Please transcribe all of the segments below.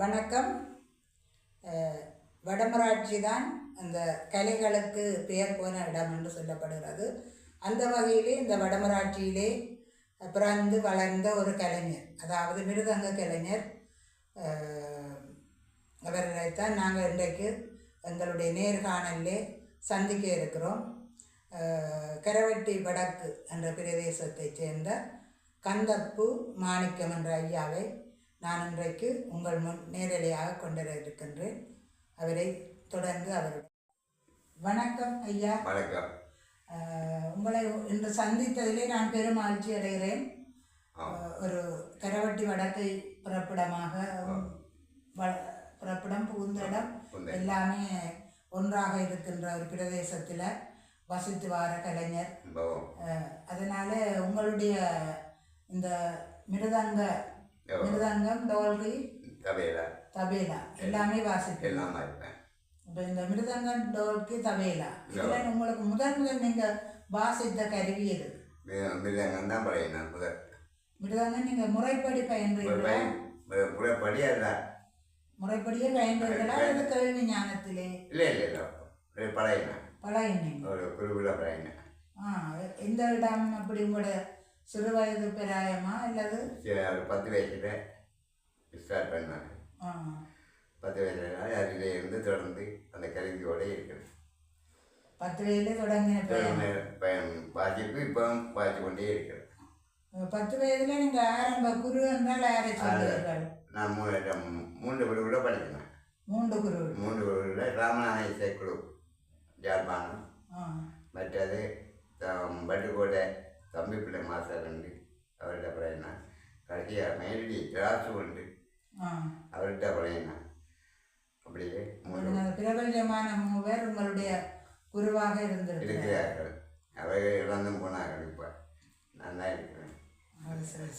வணக்கம். வடமராட்சி தான் அந்த கலைகளுக்கு பெயர் போன இடம் என்று சொல்லப்படுகிறது. அந்த வகையிலே இந்த வடமராட்சியிலே பிறந்து வளர்ந்த ஒரு கலைஞர் அதாவது மிருதங்க கலைஞர். அவர்களைத்தான் நாங்கள் இன்றைக்கு எங்களுடைய நேர்காணலே சந்திக்க இருக்கிறோம். கரவெட்டி கரவட்டி வடக்கு என்ற பிரதேசத்தைச் சேர்ந்த கந்தப்பு மாணிக்கம் என்ற ஐயாவை நான் இன்றைக்கு உங்கள் முன் நேரலையாக கொண்டு இருக்கின்றேன் அவரை தொடர்ந்து அவருடைய வணக்கம் ஐயா. வணக்கம். உங்களை இன்று சந்தித்ததிலே நான் பெரும் மகிழ்ச்சி அடைகிறேன். ஒரு கரவட்டி வடக்கை பிறப்பிடமாக பிறப்பிடம் புகுந்த இடம் எல்லாமே ஒன்றாக இருக்கின்ற ஒரு பிரதேசத்தில் வசித்து வார கலைஞர். அதனால உங்களுடைய இந்த மிருதங்க? மிருதங்கம் டோல்கி தவையில தபேலா எல்லாமே வாசிப்பேன் எல்லாம் இருப்பேன் இப்போ இந்த மிருதங்கம் டோல்கி தபேலா இதில் உங்களுக்கு முதல் முதல் நீங்கள் வாசித்த கருவி எது மிருதங்கம் தான் பழையணும் முதல் மிருதங்கம் நீங்கள் முறைப்படி பயின்றீர்களா புறப்படி அல்ல முறைப்படியே பயின்றீர்களா அல்லது கேள்வி ஞானத்திலே இல்லை இல்லை இல்லை பழையணும் பழகினீங்க ஒரு பழையணும் ஆ எந்த இடம் அப்படி உங்களோட சிறு வயது பிராயமா அல்லது ஒரு பத்து வயசுல ஸ்டார்ட் பண்ணாங்க பத்து வயசுல அதில் இருந்து தொடர்ந்து அந்த கருவியோட இருக்குது. பத்து வயதிலே தொடங்கின பையன் வாசிப்பு இப்போ வாசி கொண்டே இருக்கிறேன் பத்து வயதுல நீங்க ஆரம்ப குரு என்றால் யாரை சொல்லுவீர்கள்? நான் மூணு மூன்று குருகுல படிக்கிறேன் மூன்று குரு. மூன்று குருகுல ராமநாத இசைக்குழு ஜாழ்ப்பாணம் ஆ. மற்றது பட்டுக்கோட்டை தம்பி பிள்ளை மாஸ்டர் உண்டு. அவர்கிட்ட பழையனா கடைசியாக மேலடி திராசு உண்டு. அவர்கிட்ட பழையனா அப்படியே பிரபஞ்சமான மூவர் உங்களுடைய குருவாக இருந்திருக்கிறார். இருக்கிறார்கள். அவர்கள் இறந்தும் போனார்கள் இப்போ. நான் தான் இருக்கிறேன்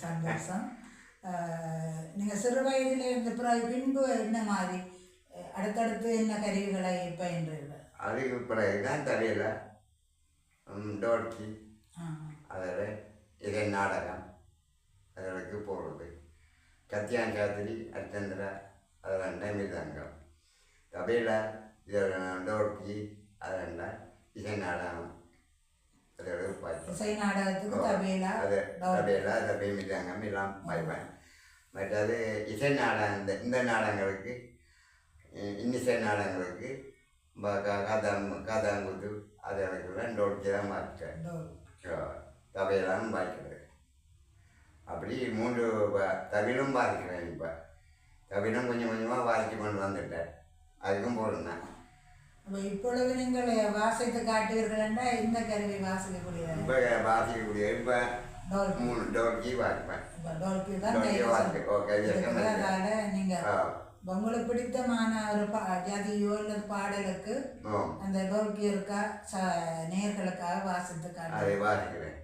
சந்தோஷம். ஆஹ், நீங்க சிறு வயதில் இருந்த பிறகு பின்பு என்ன மாதிரி அடுத்தடுத்து என்ன கருவிகளை பயின்றீர்கள் அதுக்கு பிறகு தான் தலையில் டோட்கி ஆ அதில் இதை நாடகம் அதற்கு போகிறது கத்தியான் சாத்திரி அர்ச்சந்திரா அது ரெண்டாம் மிருதங்கம். தபையில் இது டோட்கி அது ரெண்டாம் இசை நாடகம். அதோட பாய்ச்சல் இசை நாடகத்துக்கு தபேலா அது. தபையில் தபை மிருதங்கம் எல்லாம் மற்றது இசை நாடகம் இந்த இந்த நாடகங்களுக்கு இன்னிசை நாடகங்களுக்கு ப- கா- காதாங் காதாங்குத்து அதெல்லாம் டோட்கி தான் மாற்றேன் டோல். தவையெல்லாம் பாய்க்கிறது அப்படி மூன்று தவிலும் பாதிக்கிறேன் இப்போ. தவிலும் கொஞ்சம் கொஞ்சமாக பாதிச்சு கொண்டு வந்துட்டேன். அதுக்கும் அப்ப இப்பொழுது நீங்கள் வாசித்து காட்டுவீர்கள் என்றால் இந்த கருவி வாசிக்கக்கூடியது? இப்போ பாதிக்கக்கூடிய இப்போ மூணு டோர்க்கி இப்போ டோல்கி தான் டோர்க்கி கைவசம் உங்களுக்கு பிடித்தமான ஒரு பா ஜாதியோ அல்லது பாடலுக்கு அந்த ச நேர்களுக்காக வாசித்து காட்டு அதை வாசிக்கிறேன்.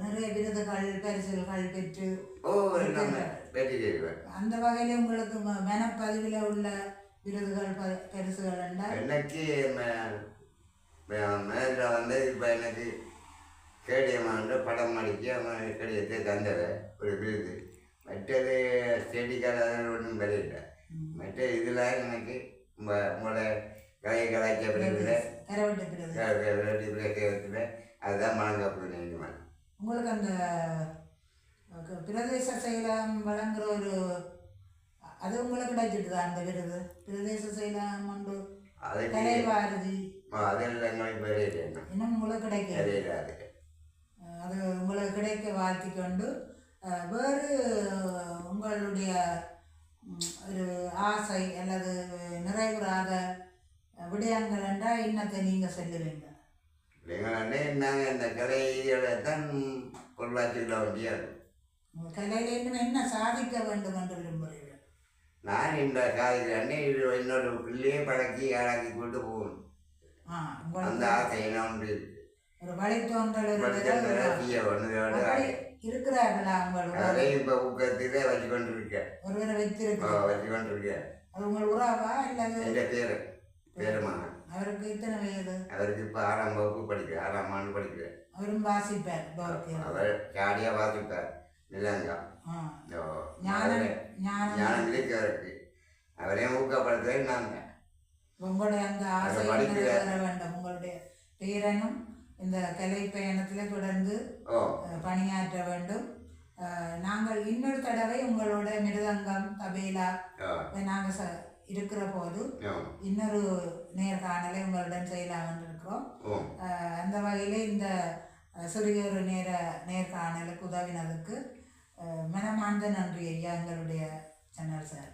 நிறைய விருதுகள் பரிசுகள் பெற்று அந்த வகையில உங்களுக்கு மனப்பதிவில் உள்ள விருதுகள் பரிசுகள் என்றால் எனக்கு மேலில் வந்து இப்போ எனக்கு கேடியமான படம் நடிக்க அவன் கேடியத்தை தந்தது ஒரு விருது. மற்றது செடிகள் அதெல்லாம் ஒன்றும் விளையில மற்ற இதில் எனக்கு உங்க- உங்களோட கலை விளையாட்டு அதுதான் மனங்காப்பு நினைக்கிறேன் உங்களுக்கு அந்த பிரதேச செயலம் வழங்குற ஒரு அது உங்களுக்கு கிடைச்சிட்டுதா அந்த விருது பிரதேச செயலம் உண்டு கலை பாரதி இன்னும் உங்களுக்கு அஹ், அது உங்களுக்கு கிடைக்க வாழ்த்தி கொண்டு வேறு உங்களுடைய ஒரு ஆசை அல்லது நிறைவுறாத விடயங்கள் என்றால் இன்னத்தை நீங்கள் சொல்லுவீங்க. எங்களே நாங்கள் இந்த கலைகளை தான் பொருளாட்சியில் வேண்டியாது கலையில இன்னும் என்ன சாதிக்க வேண்டும் என்று விரும்புகிறீர்கள் நான் இந்த காதுக்கு இது என்னோட பிள்ளையே பழக்கி ஆளாக்கி கொண்டு போகணும் அந்த ஆசை என்ன ஒன்று ஒரு வழித்தோன்றல் இருக்கிறார்களா உங்கள் அதையும் இப்போ ஊக்கத்திலே வச்சு கொண்டு இருக்கேன் ஒருவரை வைத்திருக்க வச்சு கொண்டு இருக்கேன் அது உங்கள் உறவா பேர் பேருமான அவருக்கு இத்தனை வயது? அவருக்கு இப்போ ஆறாம் வகுப்பு படிக்கிறேன் ஆறாம் ஆண்டு படிக்கிறேன் அவரும் வாசிப்பார் அவர் ஜாடியாக வாசிப்பார் ஓ, ஞானம் இருக்கு அவருக்கு அவரையும் ஊக்கப்படுத்துறேன் நான் உங்களுடைய அந்த ஆசை வேண்டும். உங்களுடைய பேரனும் இந்த கலை பயணத்தில் தொடர்ந்து பணியாற்ற வேண்டும். நாங்கள் இன்னொரு தடவை உங்களோட மிருதங்கம் தபேலா நாங்கள் இருக்கிற போது இன்னொரு நேர்காணலை உங்களுடன் செய்யலாம் இருக்கிறோம் அந்த வகையில் இந்த அஹ், சிறிய ஒரு நேர நேர்காணலுக்கு உதவினதுக்கு மனமார்ந்த நன்றி ஐயா எங்களுடைய சேனல் சார்.